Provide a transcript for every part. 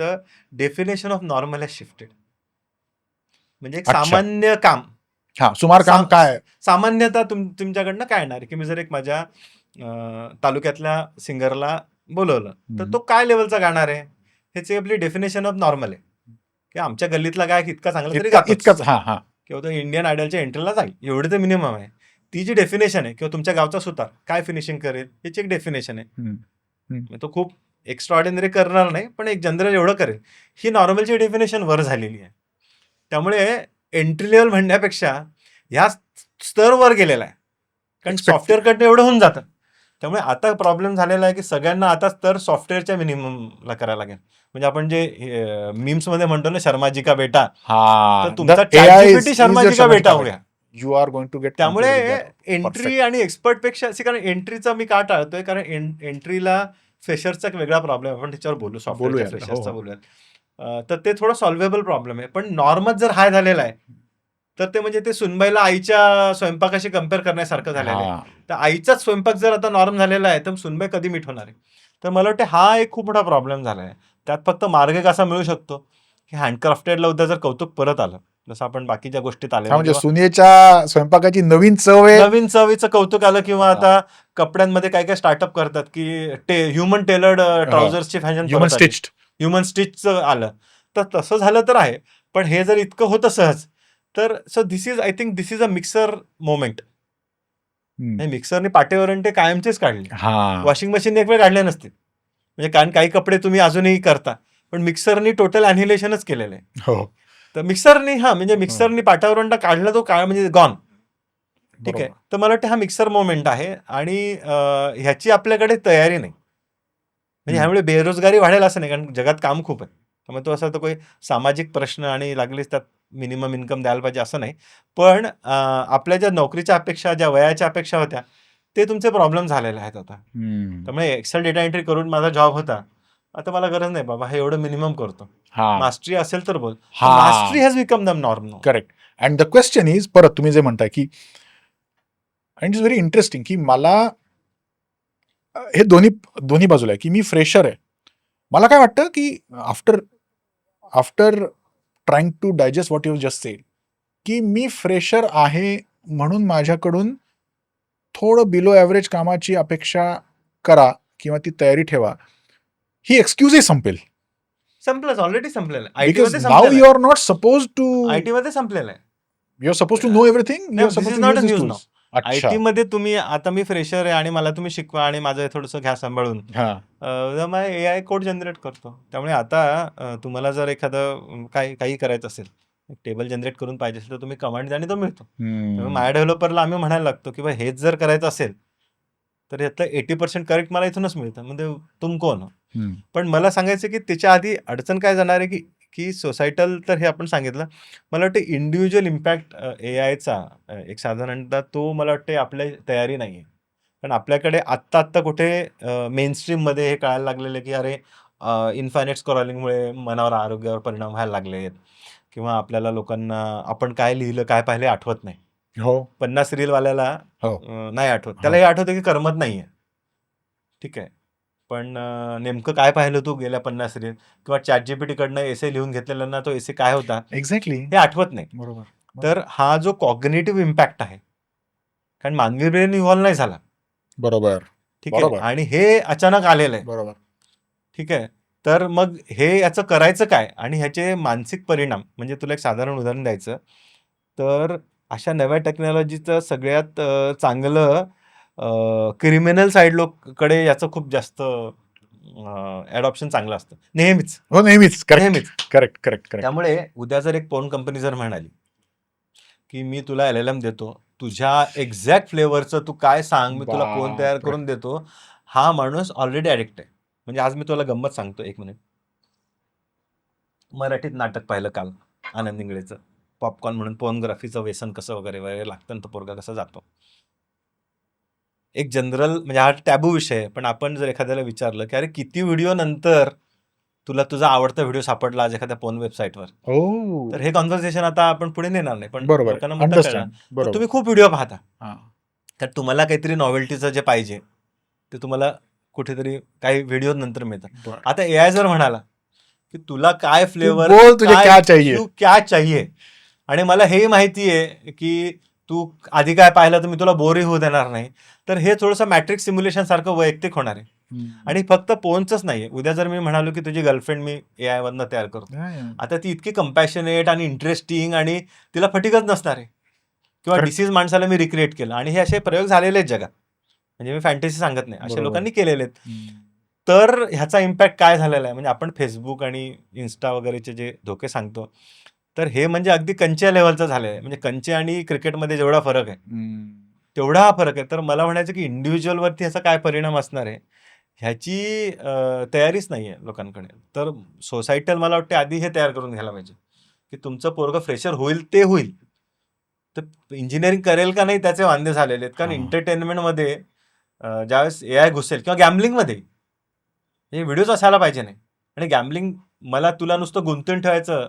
The definition of normal has shifted म्हणजे एक अच्छा. सामान्य काम. हा सुमार काम साम- काय? सामान्यतः तुम तुमच्याकडनं काय येणार की मी जर एक माझ्या अं, तालुक्यातल्या सिंगरला बोलवलं तर. तो काय लेवलचा गाणार आहे? ह्याची आपली डेफिनेशन ऑफ नॉर्मल आहे. की आमच्या गल्लीतला गायक इतका चांगला तरी इतका गातोच. इतकंच हा हा. किंवा तो इंडियन आयडलच्या एंट्रीला जाईल. एवढी तर मिनिमम आहे. ती जी डेफिनेशन आहे किंवा तुमच्या गावचा सुतार काय फिनिशिंग करेल याची एक डेफिनेशन आहे. हम्म. म्हणजे तो खूप एक्स्ट्रा ऑर्डिनरी करणार नाही पण एक जनरल एवढं करेल. ही नॉर्मलची डेफिनेशन वर झालेली आहे. त्यामुळे एंट्री लेवल म्हणण्यापेक्षा ह्या स्तर वर गेलेला आहे. कारण Expect- सॉफ्टवेअरकडनं एवढं होऊन जातं. त्यामुळे आता प्रॉब्लेम झालेला आहे की सगळ्यांना आता स्तर सॉफ्टवेअरच्या मिनिममला करायला लागेल. म्हणजे आपण जे मीम्समध्ये म्हणतो ना शर्माजी का बेटा. तर तुमचा शर्माजी का बेटा हो गया you are going to get त्यामुळे एंट्री आणि एक्सपर्टपेक्षा असे कारण एंट्रीचा मी का टाळतोय? कारण एंट्रीला फ्रेशरचा एक वेगळा प्रॉब्लेम आपण त्याच्यावर बोलू सॉफ्टवेअर बोलूया. फ्रेशरचा हो, अं, तर ते थोडं सॉल्व्हेबल प्रॉब्लेम आहे. पण नॉर्मल जर हाय झालेला आहे तर ते म्हणजे ते सुनबाईला आईच्या स्वयंपाकाशी कंपेअर करण्यासारखं झालेलं आहे. तर आईचाच स्वयंपाक जर आता नॉर्म झालेला आहे तर सुनबाई कधी मीठ होणार आहे? तर मला वाटतं हा एक खूप मोठा प्रॉब्लेम झाला आहे त्यात फक्त मार्ग कसा मिळू शकतो की हँडक्राफ्टेडला उद्या जर कौतुक परत आलं जसं आपण बाकीच्या गोष्टीत आले म्हणजे सुनेच्या स्वयंपाकाची नवीन चव आहे. नवीन चवीचं कौतुक आलं किंवा आता कपड्यांमध्ये काय काय स्टार्टअप करतात की ते ह्युमन टेलर्ड ट्राउझर्सची फॅशन ह्युमन स्टिच्ड ह्युमन स्टिचचं आलं. तर तसं झालं तर आहे पण हे जर इतकं होतं सहज तर so this is I think this is a mixer moment मिक्सरने पाटेवरून ते कायमचेच काढले. वॉशिंग मशीनने एक वेळ काढले नसतील. म्हणजे कारण काही कपडे तुम्ही अजूनही करता पण मिक्सरनी टोटल अॅन्युलेशनच केलेलं आहे. हो. तर मिक्सरनी हा म्हणजे मिक्सरनी पाटावरून काढला तो काळ म्हणजे गॉन ठीक आहे. तर मला वाटतं हा मिक्सर मोमेंट आहे आणि ह्याची आपल्याकडे तयारी नाही. म्हणजे. ह्यामुळे बेरोजगारी वाढेल असं नाही कारण जगात काम खूप आहे. त्यामुळे तो असा तो काही सामाजिक प्रश्न आणि लागलीच त्यात मिनिमम इन्कम द्यायला पाहिजे असं नाही. पण आपल्या ज्या नोकरीच्या अपेक्षा ज्या वयाच्या अपेक्षा होत्या ते तुमचे प्रॉब्लेम झालेले आहेत आता. त्यामुळे एक्सेल डेटा एंट्री करून माझा जॉब होता. आता मला गरज नाही बाबा हे एवढं मिनिमम करतो. मास्टरी असेल तर बोल. हा. Mastery has become the norm correct and the question is परत तुम्ही जे म्हणताय की अँड इज व्हेरी इंटरेस्टिंग की मला हे दोन्ही दोन्ही बाजूला आहे की मी फ्रेशर आहे. मला काय वाटतं की after after trying to digest what you just said की मी फ्रेशर आहे म्हणून माझ्याकडून थोडं बिलो ॲव्हरेज कामाची अपेक्षा करा किंवा ती तयारी ठेवा. ही एक्सक्यूजही संपेल. संपलंच ऑलरेडी संपलेलं. नाव you are not suppose to IT मध्ये संपलेलं आहे. You are suppose to know everything IT मध्ये तुम्ही आता मी फ्रेशर आहे आणि मला तुम्ही शिकवा आणि माझं थोडंसं घ्या सांभाळून. हा. ए आय कोड जनरेट करतो. त्यामुळे आता तुम्हाला जर एखादं काही काही करायचं असेल टेबल जनरेट करून पाहिजे असेल तर तुम्ही कमांड आणि तो मिळतो. माझ्या डेव्हलपरला आम्ही म्हणायला लागतो की हेच जर करायचं असेल तर यातलं एटी पर्सेंट करेक्ट मला इथूनच मिळतं. म्हणजे तुम कोण हम्म. पण मला सांगायचं की त्याच्या आधी अडचण काय जाणार आहे की की सोसायटल तर हे आपण सांगितलं. मला वाटतं इंडिव्हिज्युअल इम्पॅक्ट ए आयचा एक साधारणतः तो मला वाटते आपल्या तयारी नाही आहे. कारण आपल्याकडे आत्ता आत्ता कुठे मेन स्ट्रीममध्ये हे कळायला लागलेलं आहे की अरे इन्फायनेट स्कॉलिंगमुळे मनावर आरोग्यावर परिणाम व्हायला लागले आहेत किंवा आपल्याला लोकांना आपण काय लिहिलं काय पाहिले आठवत नाही. हो. पन्नास रीलवाल्याला हो. नाही आठवत. त्याला हे आठवतं की करमत नाहीये. ठीक आहे. पण नेमकं काय पाहिलं तू गेल्या पन्नास रील? किंवा चॅट जीपीटी कडनं एसे लिहून घेतलेल्यांना तो एसे काय होता? एक्झॅक्टली हे आठवत नाही. बरोबर. तर हा जो कॉग्नेटिव्ह इम्पॅक्ट आहे कारण मानवी ब्रेन इव्हॉल्व नाही झाला. बरोबर. ठीक आहे. आणि हे अचानक आलेलं आहे. बरोबर. ठीक आहे. तर मग हे याचं करायचं काय? आणि ह्याचे मानसिक परिणाम म्हणजे तुला एक साधारण उदाहरण द्यायचं. तर अशा नव्या टेक्नॉलॉजीचं सगळ्यात चांगलं क्रिमिनल साईड लोककडे याचं खूप जास्त ॲडॉप्शन चांगलं असतं. नेहमीच. हो नेहमीच. करेक्ट नेहमीच. करेक्ट करेक्ट करेक्ट त्यामुळे उद्या जर एक फोन कंपनी जर म्हणाली की मी तुला एल एल एम देतो तुझ्या एक्झॅक्ट फ्लेवरचं तू काय सांग मी तुला फोन तयार. करून देतो हा माणूस ऑलरेडी ॲडिक्ट आहे. म्हणजे आज मी तुला गंमत सांगतो एक मिनिट. मराठीत नाटक पाहिलं काल आनंद इंगळेचं पॉपकॉर्न म्हणून पोर्नोग्राफीचं व्यसन कसं वगैरे वगैरे लागतं तो पोरगा कसा जातो. एक जनरल म्हणजे हा टॅबू विषय आहे पण आपण जर एखाद्याला विचारलं की अरे किती व्हिडिओ नंतर तुला तुझा आवडता व्हिडिओ सापडला आज एखाद्या फोन वेबसाईटवर हो. तर हे कॉन्व्हर्सेशन आता आपण पुढे नेणार नाही पण तुम्ही खूप व्हिडिओ पाहता. तर तुम्हाला काहीतरी नॉवेल्टीचं जे पाहिजे ते तुम्हाला कुठेतरी काही व्हिडिओ नंतर मिळतं. बरं. आता ए आय जर म्हणाला की तुला काय फ्लेवर क्या चाहिए? आणि मला हेही माहिती आहे की तू आधी काय पाहिलं तर मी तुला बोरही होऊ देणार नाही. तर हे थोडंसं मॅट्रिक सिम्युलेशन सारखं वैयक्तिक होणार आहे. आणि फक्त फोनच नाहीये. उद्या जर मी म्हणालो की तुझी गर्लफ्रेंड मी ए आय मधनं तयार करतो. हा, हा. आता ती इतकी कम्पॅशनेट आणि इंटरेस्टिंग आणि तिला फटिकच नसणार आहे. किंवा. डिसीज माणसाला मी रिक्रिएट केलं. आणि हे असे प्रयोग झालेले आहेत जगात. म्हणजे मी फॅन्टसी सांगत नाही. असे बरोबर. लोकांनी केलेले आहेत. तर ह्याचा इम्पॅक्ट काय झालेला आहे? म्हणजे आपण फेसबुक आणि इन्स्टा वगैरेचे जे धोके सांगतो तर हे म्हणजे अगदी कंच्या लेवलचं आहे म्हणजे कंचे आणि क्रिकेटमध्ये जेवढा फरक आहे. तेवढा हा फरक आहे. तर मला म्हणायचं की इंडिव्हिज्युअलवरती ह्याचा काय परिणाम असणार आहे ह्याची तयारीच नाही आहे लोकांकडे. तर सोसायटल मला वाटते आधी हे तयार करून घ्यायला पाहिजे की तुमचं पोरगं फ्रेशर होईल ते होईल. तर इंजिनिअरिंग करेल का नाही त्याचे वांदे झालेले आहेत. कारण. एंटरटेनमेंटमध्ये ज्यावेळेस ए आय घुसेल किंवा गॅमलिंगमध्ये हे व्हिडिओज असायला पाहिजे नाही. आणि गॅमलिंग मला तुला नुसतं गुंतून ठेवायचं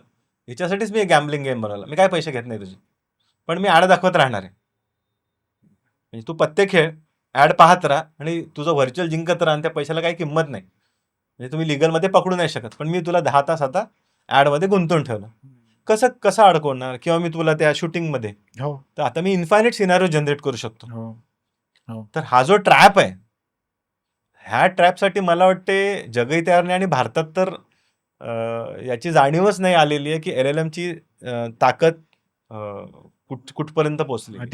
ह्याच्यासाठीच मी गॅमलिंग गेम बनवला. मी काय पैसे घेत नाही तुझे. पण मी ॲड दाखवत राहणार आहे. म्हणजे तू पत्ते खेळ ॲड पाहत राहा आणि तुझं व्हर्च्युअल जिंकत राहा आणि त्या पैशाला काही किंमत नाही. म्हणजे तुम्ही लिगलमध्ये पकडू नाही शकत. पण मी तुला दहा तास आता ॲडमध्ये गुंतवून ठेवलं. कसं कसं अडकवणार किंवा मी तुला त्या शूटिंगमध्ये हो. तर आता मी इन्फायनेट सिनारिओ जनरेट करू शकतो. हो. तर हा जो ट्रॅप आहे ह्या ट्रॅपसाठी मला वाटते जगही तयार नाही आणि भारतात तर याची जाणीवच नाही आलेली आहे की एल एल एमची ताकद कुठ कुठपर्यंत पोहोचली.